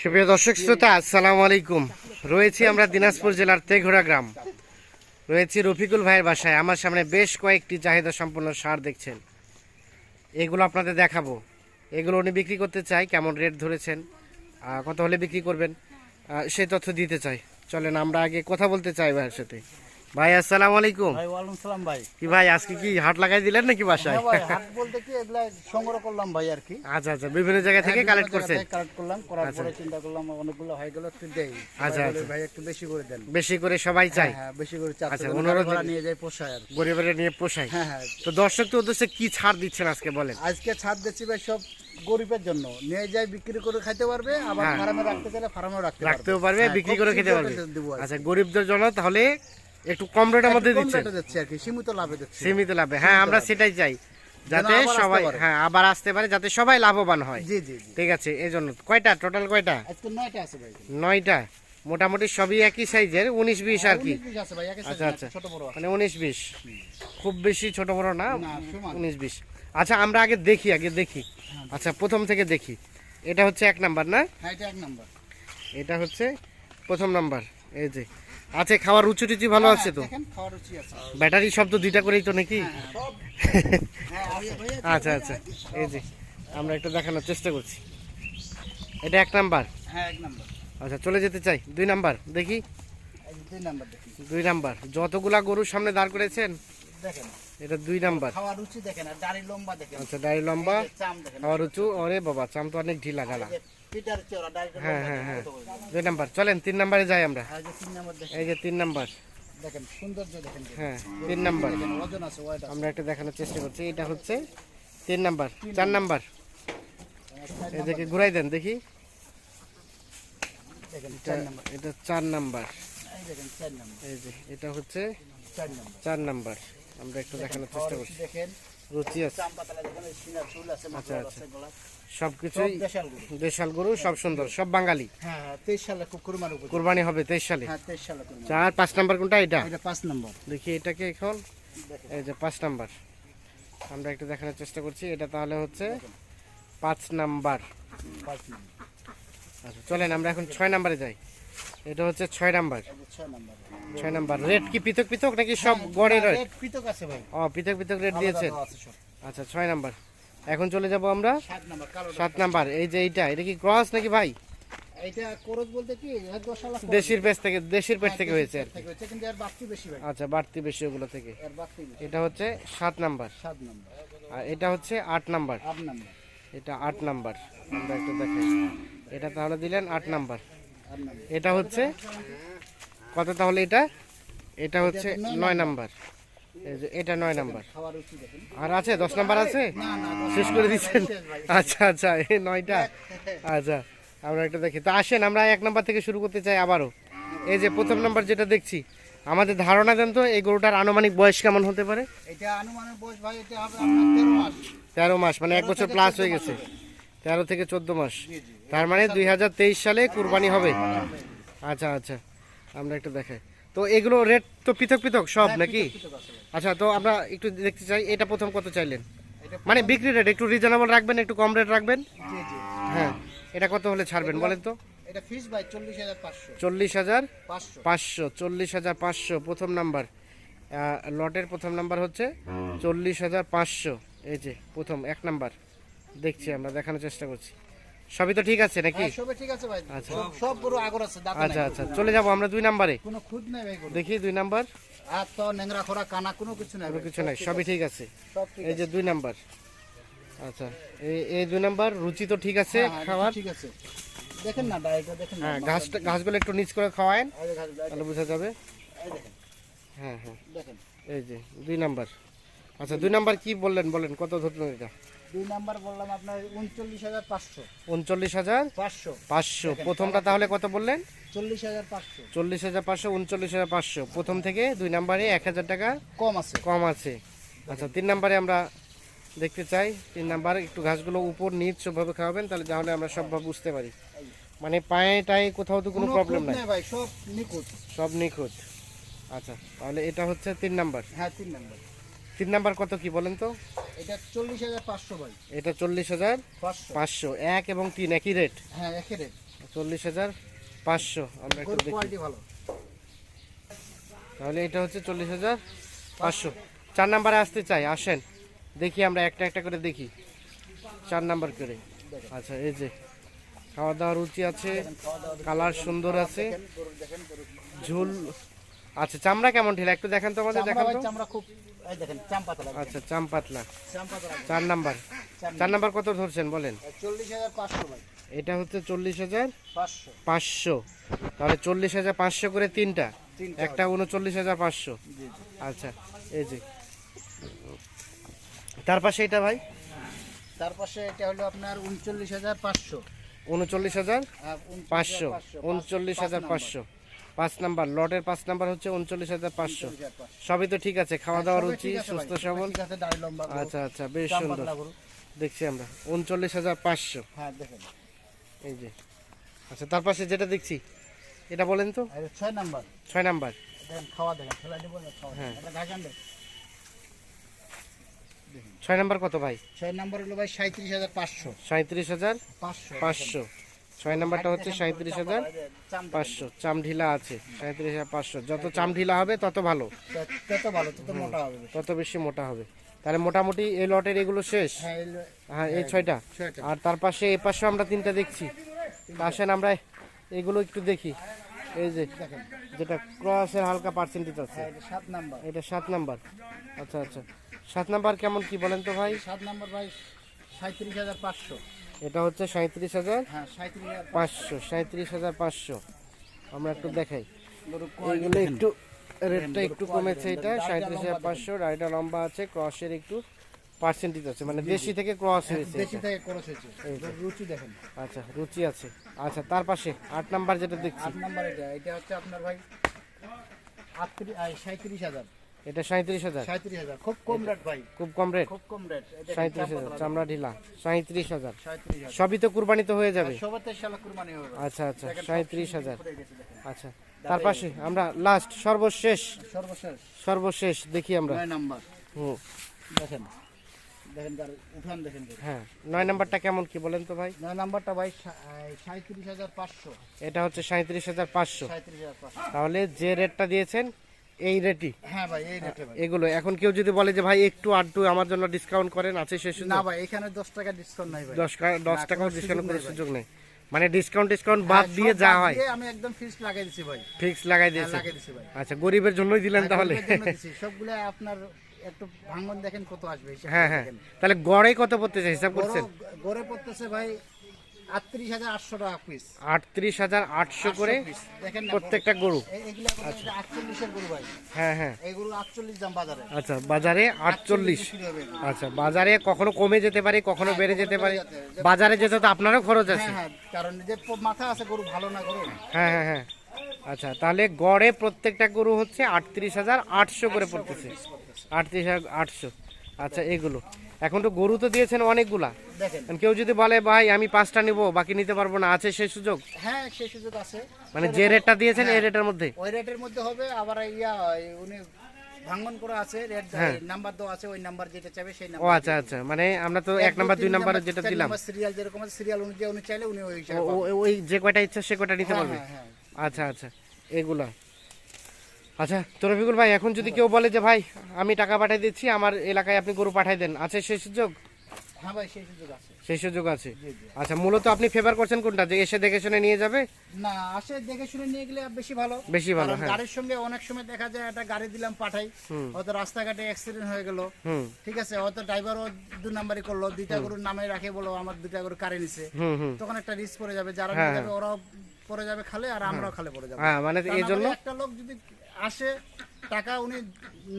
সুপ্রিয় দর্শক শ্রোতা, আসসালামু আলাইকুম। রয়েছি আমরা দিনাজপুর জেলার তেঘোড়া গ্রাম। রয়েছি রফিকুল ভাইয়ের বাসায়। আমার সামনে বেশ কয়েকটি চাহিদা সম্পন্ন সার দেখছেন। এগুলো আপনাদের দেখাবো। এগুলো উনি বিক্রি করতে চাই কেমন রেট ধরেছেন কত হলে বিক্রি করবেন সে সেই তথ্য দিতে চাই। চলেন, আমরা আগে কথা বলতে চাই ভাইয়ের সাথে। ভাই আসসালামু আলাইকুম। ভাই ওয়ালাইকুম সালাম ভাই। কি ভাই আজকে কি হাট লাগাই দিলেন নাকি বাসায়? হ্যাঁ ভাই হাট বলতে কি এগুলা সংগ্রহ করলাম ভাই আর কি। আচ্ছা আচ্ছা বিভিন্ন জায়গা থেকে কালেক্ট করছেন? কালেক্ট করলাম করার পরে চিন্তা করলাম অনেকগুলো হয়ে গেল একটু দেই। আচ্ছা, আচ্ছা। ভাই একটু বেশি করে দেন। বেশি করে সবাই চাই হ্যাঁ বেশি করে আচ্ছা, অনুরোধ- নিয়ে যায় পোষায় আর গরিবের নিয়ে পোষাই হ্যাঁ হ্যাঁ। তো দর্শক তো উদ্দেশ্যে কি ছাড় দিচ্ছেন আজকে বলেন? আজকে ছাড় দিচ্ছি ভাই সব গরিবের জন্য। নিয়ে যায় বিক্রি করে খাইতে পারবে আবার হ্যাঁ। ফার্মে রাখতে চাইলে ফার্মেও রাখতে পারবে রাখতেও পারবে। হ্যাঁ, বিক্রি করে খেতে পারবে। আচ্ছা গরিবদের জন্য তাহলে একটু কম রেটের মধ্যে দিচ্ছেন। রেটে আর কি সীমিত লাভে সীমিত লাভে হ্যাঁ আমরা সেটাই চাই। যাতে সবাই হ্যাঁ আবার আসতে পারে যাতে সবাই লাভবান হয়। জি জি ঠিক আছে এই জন্য। কয়টা? টোটাল কয়টা? আজকে নয়টা আছে ভাই। নয়টা? মোটামুটি সবই একই সাইজের উনিশ বিশ আর কি? আচ্ছা আচ্ছা। ছোট বড় মানে উনিশ বিশ? খুব বেশি ছোট বড় না? না সমান। উনিশ বিশ। আচ্ছা আমরা আগে দেখি আগে দেখি। আচ্ছা প্রথম থেকে দেখি। এটা হচ্ছে এক নাম্বার না? হ্যাঁ এটা এক নাম্বার। এটা হচ্ছে প্রথম নাম্বার। এই যে আছে খাওয়ার রুচি টুচি ভালো আছে তো? ব্যাটারি শব্দ দুইটা করেই তো নাকি? হ্যাঁ ভাইয়া, আচ্ছা আচ্ছা। এই যে আমরা একটু দেখানোর চেষ্টা করছি। এটা এক নাম্বার? হ্যাঁ আচ্ছা চলে যেতে চাই। দুই নাম্বার দেখি। দুই নাম্বার যতগুলা গরুর সামনে দাঁড় করেছেন এটা দুই নাম্বার। দাড়ি লম্বা আচ্ছা দাড়ি লম্বা খাওয়ার উঁচু ওরে বাবা চাম তো অনেক ঢিলা ঢালা। হ্যাঁ হ্যাঁ হ্যাঁ। দুই নাম্বার চলেন তিন নাম্বারে যাই আমরা। এই যে তিন নাম্বার দেখেন। সৌন্দর্য দেখেন হ্যাঁ তিন নাম্বার। ওজন আছে আমরা একটা দেখানোর চেষ্টা করছি এটা হচ্ছে তিন নাম্বার চার নাম্বার। এদিকে ঘুরাই দেন দেখি। এটা চার নাম্বার। এই যে এটা হচ্ছে চার নাম্বার। আমরা একটু দেখানোর চেষ্টা করছি। রুচি আছে। আচ্ছা, আচ্ছা। সবকিছুই সব দেশাল গরু। সব সুন্দর সব বাঙালি। হ্যাঁ হ্যাঁ তেইশ সালে খুব কুরবান হবে তেইশ সালে। হ্যাঁ তেইশ সালে কুরবান। চার পাঁচ নাম্বার কোনটা এটা? এটা পাঁচ নাম্বার। দেখি এটাকে এখন। এই যে পাঁচ নাম্বার। আমরা একটু দেখানোর চেষ্টা করছি। এটা তাহলে হচ্ছে পাঁচ নাম্বার। পাঁচ নাম্বার। আচ্ছা চলেন আমরা এখন ছয় নাম্বারে যাই। এটা হচ্ছে ছয় নাম্বার। ছয় নাম্বার। রেট কি পৃথক পৃথক নাকি সব গড়ে রেট পৃথক আছে ভাই। ও পৃথক পৃথক রেট দিয়েছেন। সব। আচ্ছা ছয় নাম্বার। এখন চলে যাব আমরা সাত নাম্বার এই যে এইটা এটা কি ক্রস নাকি ভাই? দেশির থেকে দেশির পেজ থেকে হয়েছে আচ্ছা বাড়তি বেশি ওগুলো থেকে। এটা হচ্ছে সাত নাম্বার। আর এটা হচ্ছে আট নাম্বার। এটা আট নাম্বার। আমরা একটু দেখাই। এটা তাহলে দিলেন আট নাম্বার। এটা হচ্ছে কত তাহলে এটা? এটা হচ্ছে নয় নাম্বার। এটা নয় নাম্বার। আর আছে? দশ নাম্বার আছে? শেষ করে দিচ্ছেন? আচ্ছা আচ্ছা এই নয়টা। আচ্ছা আমরা একটা দেখি। তো আসেন আমরা এক নাম্বার থেকে শুরু করতে চাই আবারও। এই যে প্রথম নাম্বার যেটা দেখছি আমাদের ধারণা দেন তো এই গরুটার আনুমানিক বয়স কেমন হতে পারে? তেরো মাস। মানে এক বছর প্লাস হয়ে গেছে। তেরো থেকে চোদ্দ মাস। তার মানে দুই হাজার তেইশ সালে কুরবানি হবে। আচ্ছা আচ্ছা আমরা একটু দেখাই। তো এগুলো রেট তো পৃথক পৃথক সব নাকি? আছে ভাই। আচ্ছা তো আমরা একটু দেখতে চাই এটা প্রথম কত চাইলেন? মানে বিক্রি রেট একটু রিজনেবল রাখবেন একটু কম রেট রাখবেন? হ্যাঁ এটা কত হলে ছাড়বেন বলেন তো? চল্লিশ হাজার পাঁচশো। চল্লিশ হাজার পাঁচশো। পাঁচশো চল্লিশ হাজার পাঁচশো প্রথম নাম্বার। লটের প্রথম নাম্বার হচ্ছে চল্লিশ হাজার পাঁচশো। এই যে প্রথম এক নাম্বার। দেখছি আমরা দেখানোর চেষ্টা করছি। সবই তো ঠিক আছে নাকি? হ্যাঁ, সবে ঠিক আছে ভাই। আচ্ছা। সব সব গরু আগর আছে দাঁত আচ্ছা আচ্ছা। চলে যাব আমরা দুই নাম্বারে। কোনো খুদ নাই ভাই দেখি দুই নাম্বার। হাত তো খোরা কানা কোনো কিছু নাই কোনো কিছু নাই সবই ঠিক আছে। এই যে দুই নাম্বার। আচ্ছা এই এই দুই নাম্বার রুচি তো ঠিক আছে হ্যাঁ, খাওয়ার? ঠিক আছে। দেখেন না দেখেন হ্যাঁ ঘাসটা ঘাসগুলো একটু নিচ করে খাওয়ায়েন তাহলে বোঝা যাবে। হ্যাঁ হ্যাঁ। দেখেন। এই যে দুই নাম্বার। আচ্ছা দুই নাম্বার কি বললেন? বলেন কত ধরলেন এটা? দুই নাম্বার বললাম আপনার উনচল্লিশ হাজার পাঁচশো। উনচল্লিশ হাজার পাঁচশো। পাঁচশো। প্রথমটা তাহলে কত বললেন? চল্লিশ হাজার পাঁচশো। চল্লিশ হাজার পাঁচশো উনচল্লিশ হাজার পাঁচশো। প্রথম থেকে দুই নাম্বারে এক হাজার টাকা কম আছে। কম আছে। আচ্ছা তিন নাম্বারে আমরা দেখতে চাই। তিন নাম্বারে একটু ঘাসগুলো উপর নিচ সবভাবে খাওয়াবেন তাহলে তাহলে আমরা সবভাবে বুঝতে পারি। মানে পায়ে টায়ে কোথাও তো কোনো প্রবলেম নাই। নেই ভাই সব নিখুঁত। সব নিখুঁত। আচ্ছা তাহলে এটা হচ্ছে তিন নাম্বার। হ্যাঁ তিন নাম্বার। তিন নাম্বার কত কি বলেন তো? এটা চল্লিশ হাজার পাঁচশো ভাই। এটা চল্লিশ হাজার পাঁচশো। এক এবং তিন একই রেট হ্যাঁ একই রেট চল্লিশ হাজার পাঁচশো। আমরা একটু দেখি। ভালো। তাহলে এটা হচ্ছে চল্লিশ হাজার পাঁচশো। চার নাম্বারে আসতে চাই আসেন। দেখি আমরা একটা একটা করে দেখি। চার নাম্বার করে। আচ্ছা এই যে খাওয়া দাওয়ার রুচি আছে কালার সুন্দর আছে। ঝুল আচ্ছা চামড়া কেমন ঢিলা? একটু দেখান তো আমাদের দেখান তো। চামড়া খুব এই দেখেন আচ্ছা চাম পাতলা। চার নাম্বার। চার নাম্বার। কত ধরছেন বলেন? চল্লিশ হাজার পাঁচশো ভাই। এটা হচ্ছে চল্লিশ হাজার পাঁচশো। পাঁচশো। তাহলে চল্লিশ হাজার পাঁচশো করে তিনটা। একটা উনচল্লিশ হাজার পাঁচশো। জি আচ্ছা এই যে। তার পাশে এটা ভাই? তার পাশে এটা হলো আপনার উনচল্লিশ হাজার পাঁচশো। উনচল্লিশ হাজার পাঁচশো। উনচল্লিশ হাজার পাঁচশো। পাঁচ নাম্বার লটের পাঁচ নাম্বার হচ্ছে উনচল্লিশ হাজার পাঁচশো। সবই তো ঠিক আছে খাওয়া দাওয়া রুচি সুস্থ সবল। আচ্ছা আচ্ছা বেশ সুন্দর। দেখছি আমরা উনচল্লিশ হাজার পাঁচশো। হ্যাঁ এই যে। আচ্ছা তার পাশে যেটা দেখছি এটা বলেন তো। ছয় নাম্বার। ছয় নাম্বার। খাওয়া হ্যাঁ। ছয় নাম্বার কত ভাই? ছয় নাম্বার হলো ভাই সাঁত্রিশ হাজার পাঁচশো। সাঁত্রিশ হাজার পাঁচশো পাঁচশো। ছয় নাম্বারটা হচ্ছে সাঁত্রিশ হাজার পাঁচশো। চাম ঢিলা আছে সাঁত্রিশ হাজার পাঁচশো। যত চাম ঢিলা হবে তত ভালো। তত ভালো তত মোটা হবে। তত বেশি মোটা হবে। তাহলে মোটামুটি এই লটের এগুলো শেষ? হ্যাঁ এই হ্যাঁ এই ছয়টা। আর তার পাশে এই পাশে আমরা তিনটা দেখছি। আসেন আমরা এগুলো একটু দেখি। এই যে যেটা ক্রসের হালকা পার্সেন্টেজ আছে। হ্যাঁ, সাত নাম্বার। এটা সাত নাম্বার। আচ্ছা আচ্ছা। সাত নাম্বার কেমন কি বলেন তো ভাই? সাত নাম্বার ভাই সাঁত্রিশ হাজার পাঁচশো। এটা হচ্ছে সাঁত্রিশ হাজার হ্যাঁ হাজার পাঁচশো সাঁত্রিশ হাজার পাঁচশো। আমরা একটু দেখাই। একটু রেটটা একটু কমেছে এটা সাঁত্রিশ হাজার পাঁচশো রাইডা লম্বা আছে ক্রসের একটু পার্সেন্টেজ আছে মানে দেশি থেকে ক্রস হয়েছে বেশি থেকে খরচ হয়েছে। রুচি দেখেন। আচ্ছা রুচি আছে। আচ্ছা তার পাশে আট নাম্বার যেটা দেখছি। আট নাম্বার এটা এটা হচ্ছে আপনার ভাই আটত্রিশ সাঁত্রিশ হাজার। এটা সাঁত্রিশ হাজার। সাঁত্রিশ হাজার। খুব কম রেট ভাই। খুব কম রেট খুব কম রেট সাঁত্রিশ হাজার চামড়া ঢিলা। সাঁত্রিশ হাজার। সবই তো কুরবানি তো হয়ে যাবে। কুরবানি হবে আচ্ছা আচ্ছা। সাঁত্রিশ হাজার। আচ্ছা। তার পাশে আমরা লাস্ট সর্বশেষ। সর্বশেষ। সর্বশেষ দেখি আমরা। নয় নাম্বার। হুম। দেখেন। দেখেন গাড়ি উঠান দেখেন হ্যাঁ। নয় নাম্বারটা কেমন কি বলেন তো ভাই? নয় নাম্বারটা ভাই সাঁত্রিশ হাজার পাঁচশো। এটা হচ্ছে সাঁত্রিশ হাজার পাঁচশো। তাহলে যে রেটটা দিয়েছেন এই রেটই? হ্যাঁ ভাই এই রেটে ভাই। এগুলো এখন কেউ যদি বলে যে ভাই একটু আড্ডু আমার জন্য ডিসকাউন্ট করেন আছে সে না ভাই এখানে দশ টাকা ডিসকাউন্ট নাই ভাই। দশ কা- দশ না, টাকাও কোনো ডিসকাউন্ট করার সুযোগ নেই। মানে ডিসকাউন্ট ডিসকাউন্ট বাদ হ্যাঁ, দিয়ে যা হয়। আমি একদম ফিক্স লাগাই দিছি ভাই। ফিক্স লাগাই হ্যাঁ, দিয়েছে লাগাই দিছি ভাই। আচ্ছা গরিবের জন্যই দিলেন তাহলে। গরিবের জন্য সবগুলো আপনার একটু ভাঙন দেখেন কত আসবে হ্যাঁ হ্যাঁ। তাহলে গড়ে কত পড়তেছে হিসাব করছেন? গড়ে পড়তেছে ভাই আটত্রিশ হাজার আটশো করে প্রত্যেকটা গরু। ভাই। হ্যাঁ হ্যাঁ। আচ্ছা বাজারে আটচল্লিশ। আচ্ছা বাজারে কখনো কমে যেতে পারে কখনো বেড়ে যেতে পারে। বাজারে যেতে তো আপনারও খরচ আছে। হ্যাঁ হ্যাঁ কারণ যে মাথা আছে গরু ভালো না গরু। হ্যাঁ হ্যাঁ হ্যাঁ। আচ্ছা তাহলে গড়ে প্রত্যেকটা গরু হচ্ছে আটত্রিশ হাজার আটশো করে পড়তেছে। আটত্রিশ হাজার আটশো। আচ্ছা এগুলো। এখন তো গরু তো দিয়েছেন অনেকগুলা। দেখেন। কেউ যদি বলে ভাই আমি পাঁচটা নিব বাকি নিতে পারব না। আছে সেই সুযোগ? হ্যাঁ সেই সুযোগ আছে। মানে যে রেটটা দিয়েছেন এই রেটের মধ্যে? ওই রেটের মধ্যে হবে আবার ইয়া উনি ভাঙ্গন করা আছে রেট নাম্বার দেওয়া আছে ওই নাম্বার যেটা চাইবে সেই ও আচ্ছা আচ্ছা। মানে আমরা তো এক নাম্বার দুই নাম্বার যেটা দিলাম। সিরিয়াল যেরকম আছে সিরিয়াল অনুযায়ী উনি চাইলে উনি ওই ওই যে কয়টা ইচ্ছা সে কয়টা নিতে হ্যাঁ, পারবে? হ্যাঁ, হ্যাঁ। আচ্ছা আচ্ছা। এগুলা। আচ্ছা তো রফিকুল ভাই এখন যদি কেউ বলে যে ভাই আমি টাকা পাঠিয়ে দিচ্ছি আমার এলাকায় আপনি গরু পাঠাই দেন। আছে সেই সুযোগ? হ্যাঁ ভাই সেই সুযোগ আছে। সেই সুযোগ আছে? জি, জি। আচ্ছা মূলত আপনি ফেভার করছেন কোনটা? যে এসে দেখে শুনে নিয়ে যাবে? না আসে দেখে শুনে নিয়ে গেলে বেশি ভালো। বেশি ভালো হ্যাঁ। গাড়ির সঙ্গে অনেক সময় দেখা যায় একটা গাড়ি দিলাম পাঠাই। হয়তো রাস্তাঘাটে অ্যাক্সিডেন্ট হয়ে গেল। ঠিক আছে হয়তো ড্রাইভারও দু নাম্বারই করল দুইটা গরুর নামে রাখে বলো আমার দুইটা গরু কারে নিছে? হুম হুম। তখন একটা রিস্ক পড়ে যাবে। যারা হ্যাঁ, নিয়ে যাবে ওরাও পড়ে যাবে খালে আর আমরাও খালে পড়ে যাব। হ্যাঁ মানে এই জন্য একটা লোক যদি আসে টাকা উনি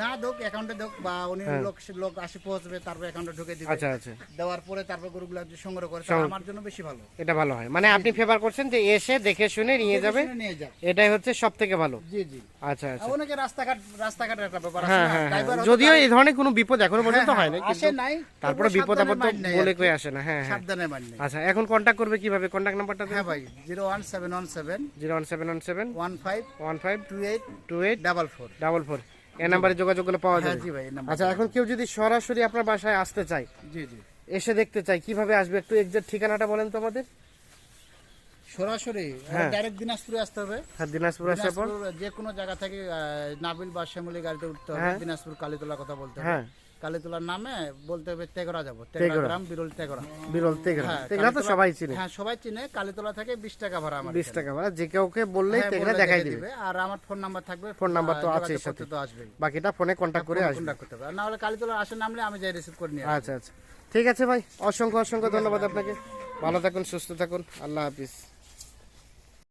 না দোক অ্যাকাউন্টে দোক বা উনি লোক লোক আসে পৌঁছবে তারপর অ্যাকাউন্টে ঢুকে দিবে। আচ্ছা আচ্ছা। দেওয়ার পরে তারপর গরুগুলো সংগ্রহ করে আমার জন্য বেশি ভালো। এটা ভালো হয়। মানে আপনি ফেভার করছেন যে এসে দেখে শুনে নিয়ে যাবে? এটাই হচ্ছে সব থেকে ভালো। জি জি। আচ্ছা আচ্ছা। অনেকে রাস্তাঘাট রাস্তাঘাটের একটা ব্যাপার আছে হ্যাঁ হ্যাঁ হ্যাঁ। যদিও এই ধরনের কোনো বিপদ এখনও পর্যন্ত হ্যাঁ, হয় না হ্যাঁ, আসে নাই তারপরে বিপদ আপদ বলে কয়ে আসে না। হ্যাঁ হ্যাঁ। সাবধানে মান্য আচ্ছা এখন কন্ট্যাক্ট করবে কীভাবে? কন্ট্যাক্ট নাম্বারটা হ্যাঁ ভাই zero one seven one seven zero one seven one seven one five one five two eight two eight double four. Double four নাম্বারে যোগাযোগ করলে পাওয়া হ্যাঁ যাবে। আচ্ছা এখন কেউ যদি সরাসরি আপনার বাসায় আসতে চায় জি জি। এসে দেখতে চাই কীভাবে আসবে? একটু এক্সাক্ট ঠিকানাটা বলেন তো আমাদের। সরাসরি হ্যাঁ। ডাইরেক্ট দিনাজপুরে আসতে হবে। হ্যাঁ দিনাজপুর আসার পর যে কোনো জায়গা থেকে নাবিল বা শ্যামলি গাড়িতে উঠতে হবে হ্যাঁ। দিনাজপুর কালীতলা কথা বলতে হবে। হ্যাঁ। কালীতলার নামে বলতে হবে তেগরা যাব। তেগরা গ্রাম বিরল তেগরা বিরল তেঘরা হ্যাঁ, তেঘরা তো সবাই চিনে। হ্যাঁ সবাই চিনে। কালীতলা থেকে বিশ টাকা ভাড়া আমার বিশ টাকা ভাড়া। যে কাউকে বললেই হ্যাঁ, বললে দেখাই দিবে। আর আমার ফোন নাম্বার থাকবে। ফোন নাম্বার তো যোগাযোগ সাথে। তো আসবেই। বাকিটা ফোনে কন্ট্যাক্ট করে আসবে। কন্ট্যাক্ট করতে হবে। না হলে কালীতলা আসে নামলে আমি যাই রিসিভ করে নিয়ে আচ্ছা আচ্ছা। ঠিক আছে ভাই। অসংখ্য অসংখ্য ধন্যবাদ আপনাকে। ভালো থাকুন সুস্থ থাকুন। আল্লাহ হাফিজ।